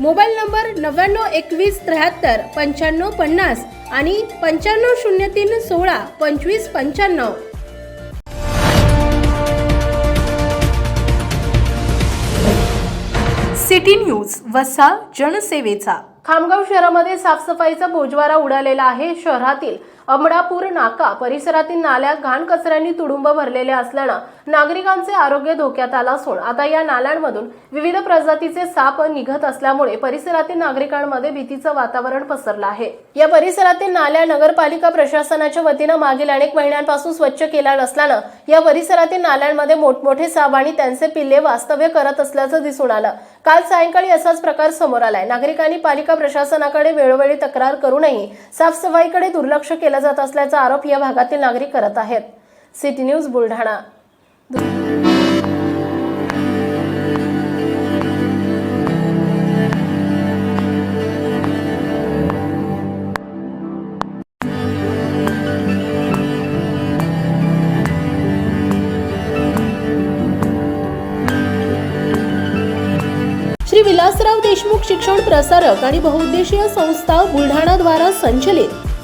Mobile number नव्याण्णव एकवीस त्र्याहत्तर पंच्याण्णव पन्नास आणि पंच्याण्णव शून्य तीन सोळा पंचवीस पंच्याण्णव. सिटी न्यूज वसा जनसेवेचा. खामगाव शहरामध्ये साफसफाईचा बोजवारा उडालेला आहे शहरातील. अमडापूर नाका परिसरातील नाल्या घाण कचऱ्यांनी तुडुंब भरलेल्या असल्यानं नागरिकांचे आरोग्य धोक्यात आलं असून आता या नाल्यांमधून विविध प्रजातीचे साप निघत असल्यामुळे परिसरातील नागरिकांमध्ये भीतीचं वातावरण पसरलं आहे. या परिसरातील नाल्या नगरपालिका प्रशासनाच्या वतीनं मागील अनेक महिन्यांपासून स्वच्छ केल्या नसल्यानं या परिसरातील नाल्यांमध्ये मोठमोठे साप आणि त्यांचे पिल्ले वास्तव्य करत असल्याचं दिसून आलं. काल सायंकाळी असाच प्रकार समोर आलाय. नागरिकांनी पालिका प्रशासनाकडे वेळोवेळी तक्रार करूनही साफसफाईकडे दुर्लक्ष केलं जात असल्याचा आरोप या भागातील नागरिक करत आहेत. City news Buldhana. Shri Vilasrao Deshmukh शिक्षण प्रसारक आणि बहुउद्देशीय संस्था बुलढाणा द्वारा संचलित